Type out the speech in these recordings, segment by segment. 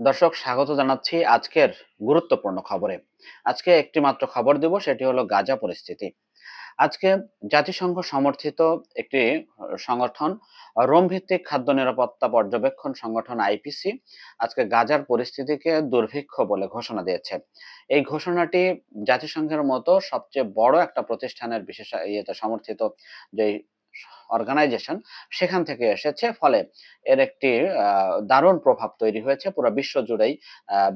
দর্শক, স্বাগত জানাচ্ছি আজকের গুরুত্বপূর্ণ খবরে। আজকে একটি মাত্র খবর দেব, সেটি হলো গাজা পরিস্থিতি। আজকে জাতিসংঘ সমর্থিত একটি সংগঠন রোম ভিত্তিক খাদ্য নিরাপত্তা পর্যবেক্ষণ সংগঠন আইপিসি, আজকে গাজার পরিস্থিতিকে দুর্ভিক্ষ বলে ঘোষণা দিয়েছে। এই ঘোষণাটি জাতিসংঘের মতো সবচেয়ে বড় একটা প্রতিষ্ঠানের বিশেষ ইয়েতে সমর্থিত যে অর্গানাইজেশন সেখান থেকে এসেছে। ফলে এর একটি দারুণ প্রভাব তৈরি হয়েছে। পুরো বিশ্ব জুড়েই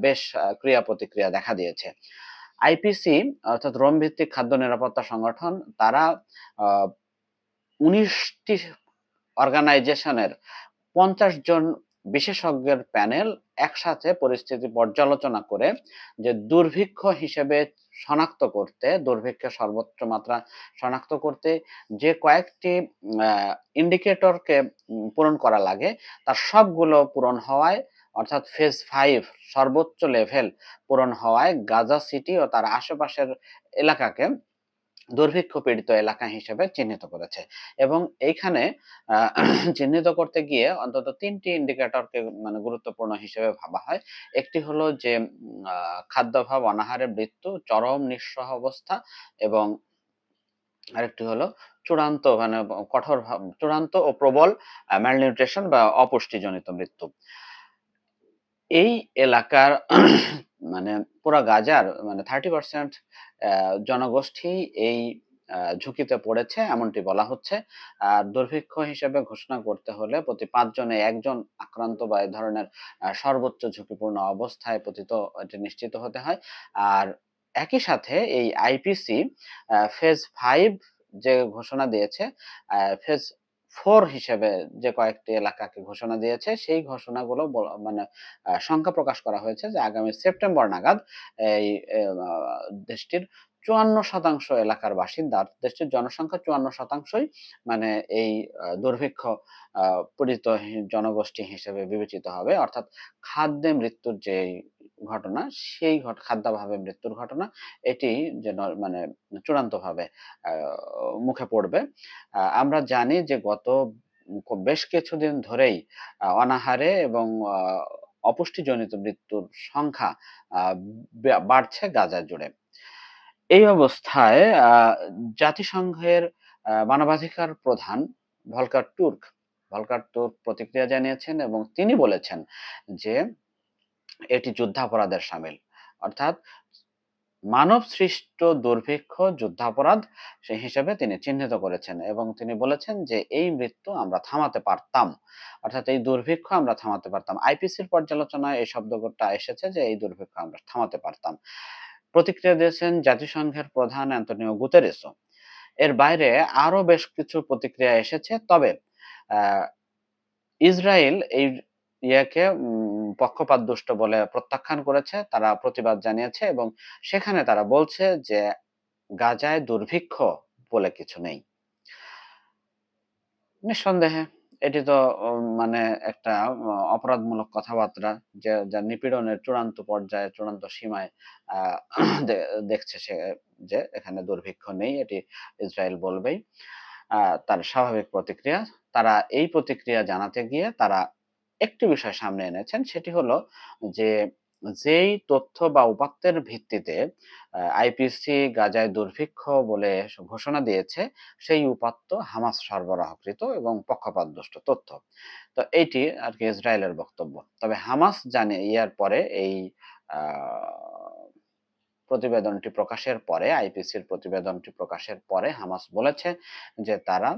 বেশ ক্রিয়া প্রতিক্রিয়া দেখা দিয়েছে। আইপিসি, অর্থাৎ রোম ভিত্তিক খাদ্য নিরাপত্তা সংগঠন, তারা উনিশটি অর্গানাইজেশনের পঞ্চাশ জন বিশেষজ্ঞের প্যানেল একসাথে পরিস্থিতি পর্যালোচনা করে যে দুর্ভিক্ষ হিসেবে শনাক্ত করতে দুর্ভিক্ষের সর্বোচ্চ মাত্রা শনাক্ত করতে যে কয়েকটি ইন্ডিকেটরকে পূরণ করা লাগে, তার সবগুলো পূরণ হওয়ায়, অর্থাৎ ফেজ ফাইভ সর্বোচ্চ লেভেল পূরণ হওয়ায় গাজা সিটি ও তার আশেপাশের এলাকাকে দুর্ভিক্ষ পীড়িত এলাকা হিসেবে চিহ্নিত করেছে। এবং এইখানে চিহ্নিত করতে গিয়ে অন্তত তিনটি ইন্ডিকেটরকে মানে গুরুত্বপূর্ণ হিসেবে ভাবা হয়। একটি হলো যে খাদ্যাভাব, অনাহারে মৃত্যু, চরম নিঃসহ অবস্থা এবং আরেকটি হলো চূড়ান্ত মানে কঠোর চূড়ান্ত ও প্রবল ম্যালনিউট্রিশন বা অপুষ্টিজনিত মৃত্যু। এই এলাকার মানে পুরো গাজার মানে থার্টি পার্সেন্ট জনগোষ্ঠী এই ঝুঁকিতে পড়েছে এমনটি বলা হচ্ছে। আর দুর্ভিক্ষ হিসেবে ঘোষণা করতে হলে প্রতি পাঁচজনে একজন আক্রান্ত বা এই ধরনের সর্বোচ্চ ঝুঁকিপূর্ণ অবস্থায় পতিত এটি নিশ্চিত হতে হয়। আর একই সাথে এই আইপিসি ফেজ ফাইভ যে ঘোষণা দিয়েছে ফেজ ফোর হিসেবে যে কয়েকটি এলাকাকে ঘোষণা দিয়েছে, সেই ঘোষণাগুলো মানে সংখ্যা প্রকাশ করা হয়েছে যে আগামী সেপ্টেম্বর নাগাদ এই দেশটির চুয়ান্ন শতাংশ এলাকার বাসিন্দার দেশটির জনসংখ্যা চুয়ান্ন শতাংশই মানে এই দুর্ভিক্ষ পীড়িত জনগোষ্ঠী হিসেবে বিবেচিত হবে। অর্থাৎ খাদ্যে মৃত্যুর যে ঘটনা, সেই খাদ্যাভাবে মৃত্যুর ঘটনা, এটি যেন মানে চূড়ান্তভাবে মুখে পড়বে। আমরা জানি যে গত বেশ কিছুদিন ধরেই অনাহারে এবং অপুষ্টিজনিত মৃত্যুর সংখ্যা বাড়ছে গাজা জুড়ে। এই অবস্থায় জাতিসংঘের মানবাধিকার প্রধান ভলকার তুর্ক ভলকার তুর্ক প্রতিক্রিয়া জানিয়েছেন এবং তিনি বলেছেন যে এটি যুদ্ধাপরাধের সামিল। অর্থাৎ মানব সৃষ্ট দুর্ভিক্ষ, যুদ্ধাপরাধ সেই হিসেবে তিনি চিহ্নিত করেছেন এবং তিনি বলেছেন যে এই মৃত্যু আমরা থামাতে পারতাম। অর্থাৎ এই দুর্ভিক্ষ আমরা থামাতে পারতাম। আইপিসির পর্যালোচনায় এই শব্দটা এসেছে যে এই দুর্ভিক্ষ আমরা থামাতে পারতাম। প্রতিক্রিয়া দিয়েছেন জাতিসংঘের প্রধান অ্যান্তনিও গুতেরেসও। এর বাইরে আরও বেশ কিছু প্রতিক্রিয়া এসেছে। তবে ইসরায়েল এই ইয়াকে পক্ষপাত দুষ্ট বলে প্রত্যাখ্যান করেছে, তারা প্রতিবাদ জানিয়েছে এবং সেখানে তারা বলছে যে গাজায় দুর্ভিক্ষ বলে কিছু নেই। নিঃসন্দেহে এটি তো মানে একটা অপরাধমূলক কথাবার্তা যে, যা নিপীড়নের চূড়ান্ত পর্যায়ে, চূড়ান্ত সীমায় দেখছে সে যে এখানে দুর্ভিক্ষ নেই, এটি ইসরায়েল বলবেই। তার স্বাভাবিক প্রতিক্রিয়া, তারা এই প্রতিক্রিয়া জানাতে গিয়ে তারা একটি বিষয় সামনে এনেছেন, সেটি হলো যে যেই তথ্য বা উপাত্তের ভিত্তিতে আইপিসি গাজায় দুর্ভিক্ষ বলে ঘোষণা দিয়েছে, সেই উপাত্ত হামাস সরবরাহকৃত এবং পক্ষপাতদুষ্ট তথ্য। তো এইটি আর কি ইসরায়েলের বক্তব্য। তবে হামাস জানে ইয়ার পরে এই প্রতিবেদনটি প্রকাশের পরে আইপিসির প্রতিবেদনটি প্রকাশের পরে হামাস বলেছে যে তারা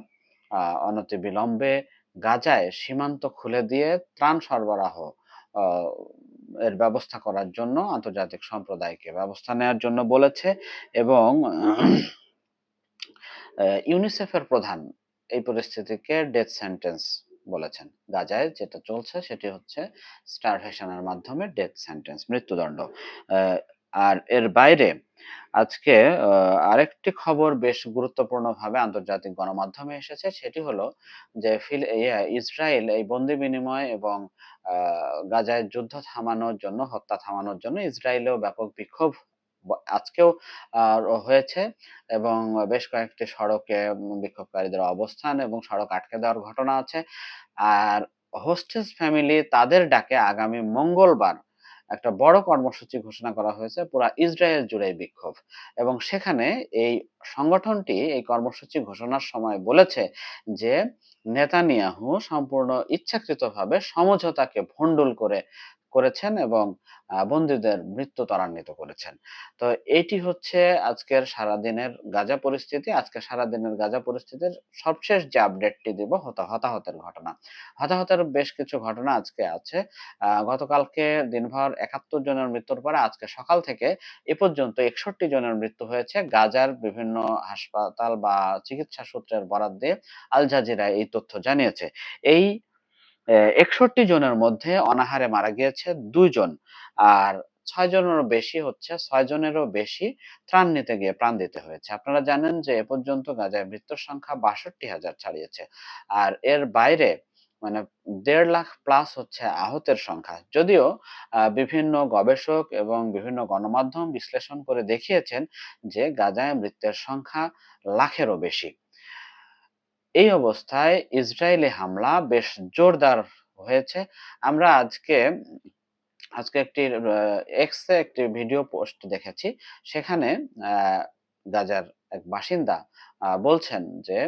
অনতি বিলম্বে গাজায় সীমান্ত খুলে দিয়ে ত্রাণ সরবরাহ এর ব্যবস্থা করার জন্য আন্তর্জাতিক সম্প্রদায়কে ব্যবস্থা নেওয়ার জন্য বলেছে এবং ইউনিসেফের প্রধান এই পরিস্থিতিকে ডেথ সেন্টেন্স বলেছেন। গাজায় যেটা চলছে সেটি হচ্ছে স্টারভেশনের মাধ্যমে ডেথ সেন্টেন্স মৃত্যুদণ্ড। আর এর বাইরে আজকে আরেকটি খবর বেশ গুরুত্বপূর্ণভাবে আন্তর্জাতিক গণমাধ্যমে এসেছে। সেটি হলো যে ফিল ইসরায়েল এই বন্দি বিনিময় এবং গাজায় যুদ্ধ থামানোর জন্য, হত্যা থামানোর জন্য ইসরায়েলেও ব্যাপক বিক্ষোভ আজকেও হয়েছে এবং বেশ কয়েকটি সড়কে বিক্ষোভকারীদের অবস্থান এবং সড়ক আটকে দেওয়ার ঘটনা আছে। আর হোস্টেস ফ্যামিলি তাদের ডাকে আগামী মঙ্গলবার একটা বড় কর্মসূচি ঘোষণা করা হয়েছে পুরা ইসরায়েল জুড়ে বিক্ষোভ। এবং সেখানে এই সংগঠনটি এই কর্মসূচি ঘোষণার সময় বলেছে যে নেতানিয়াহু সম্পূর্ণ ইচ্ছাকৃতভাবে সমঝোতাকে ভণ্ডুল করে করেছেন এবং বন্দীদের মৃত্যু ত্বরান্বিত করেছেন। তো এটি হচ্ছে আজকের সারাদিনের গাজা পরিস্থিতি। আজকে সারাদিনের গাজা পরিস্থিতির সবশেষ যে আপডেটটি দিব হতাহতের ঘটনা। হতাহতের বেশ কিছু ঘটনা আজকে আছে। গতকালকে দিনভর একাত্তর জনের মৃত্যুর পরে আজকে সকাল থেকে এ পর্যন্ত একষট্টি জনের মৃত্যু হয়েছে। গাজার বিভিন্ন হাসপাতাল বা চিকিৎসা সূত্রের বরাদ দিয়ে আল জাজিরা এই তথ্য জানিয়েছে। এই একষট্টি জনের মধ্যে অনাহারে মারা গিয়েছে দুইজন। আর ছয় জনেরও বেশি হচ্ছে, ছয় জনেরও বেশি ত্রাণ নিতে গিয়ে প্রাণ দিতে হয়েছে। আপনারা জানেন যে এ পর্যন্ত গাজায় মৃত্যুর সংখ্যা বাষট্টি হাজার ছাড়িয়েছে। আর এর বাইরে মানে দেড় লাখ প্লাস হচ্ছে আহতের সংখ্যা। যদিও বিভিন্ন গবেষক এবং বিভিন্ন গণমাধ্যম বিশ্লেষণ করে দেখিয়েছেন যে গাজায় মৃত্যুর সংখ্যা লাখেরও বেশি। এই অবস্থায় ইসরায়েলি হামলা বেশ জোরদার হয়েছে। আমরা আজকে আজকে একটি এক্সে একটি ভিডিও পোস্ট দেখেছি। সেখানে গাজার এক বাসিন্দা বলছেন যে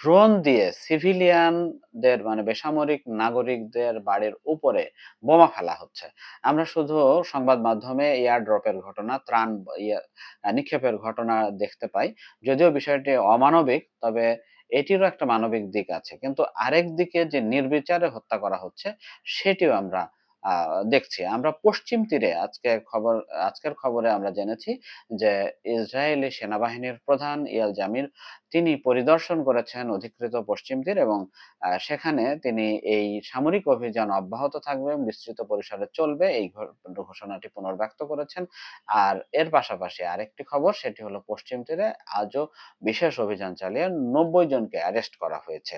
ড্রোন দিয়ে সিভিলিয়ানদের মানে বেসামরিক নাগরিকদের বাড়ির উপরে বোমা ফেলা হচ্ছে। আমরা শুধু সংবাদ মাধ্যমে এয়ার ড্রপের ঘটনা, ত্রাণ নিক্ষেপের ঘটনা দেখতে পাই। যদিও বিষয়টি অমানবিক, তবে এটিরও একটা মানবিক দিক আছে। কিন্তু আরেক দিকে যে নির্বিচারে হত্যা করা হচ্ছে, সেটিও আমরা দেখছি। আমরা পশ্চিম তীরে আজকে খবর, আজকের খবরে আমরা জেনেছি যে ইসরায়েলি সেনাবাহিনীর প্রধান ইয়াল জামির তিনি পরিদর্শন করেছেন অধিকৃত পশ্চিম তীর এবং সেখানে তিনি এই সামরিক অভিযান অব্যাহত থাকবে, বিস্তৃত পরিসরে চলবে, এই ঘোষণাটি পুনর্ব্যক্ত করেছেন। আর এর পাশাপাশি আরেকটি খবর, সেটি হলো পশ্চিম তীরে আজও বিশেষ অভিযান চালিয়ে নব্বই জনকে অ্যারেস্ট করা হয়েছে।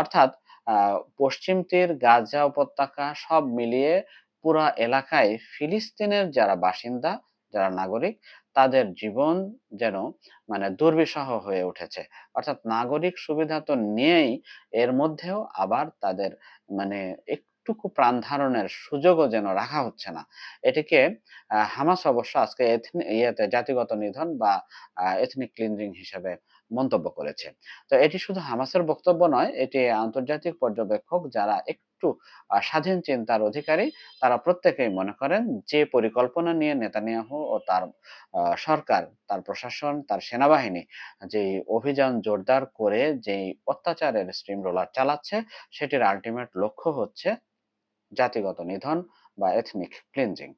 অর্থাৎ পশ্চিম তীর, গাজা উপত্যকা সব মিলিয়ে পুরো এলাকায় ফিলিস্তিনের যারা বাসিন্দা, যারা নাগরিক, তাদের জীবন যেন মানে দুর্বিষহ হয়ে উঠেছে। অর্থাৎ নাগরিক সুবিধা তো নিয়েই এর মধ্যেও আবার তাদের মানে একটুকু প্রাণ ধারণের সুযোগও যেন রাখা হচ্ছে না। এটিকে হামাস অবশ্য আজকে ইয়েতে জাতিগত নিধন বা এথনিক ক্লিনজিং হিসেবে মন্তব্য করেছে তো এটি শুধু হামাসের বক্তব্য নয়, এটি আন্তর্জাতিক পর্যবেক্ষক যারা একটু স্বাধীন চিন্তার অধিকারী, তারা প্রত্যেকেই মনে করেন যে পরিকল্পনা নিয়ে নেতানিয়াহু ও তার সরকার, তার প্রশাসন, তার সেনাবাহিনী যে অভিযান জোরদার করে যে অত্যাচারের স্ট্রিম রোলার চালাচ্ছে, সেটির আলটিমেট লক্ষ্য হচ্ছে জাতিগত নিধন বা এথনিক ক্লিনজিং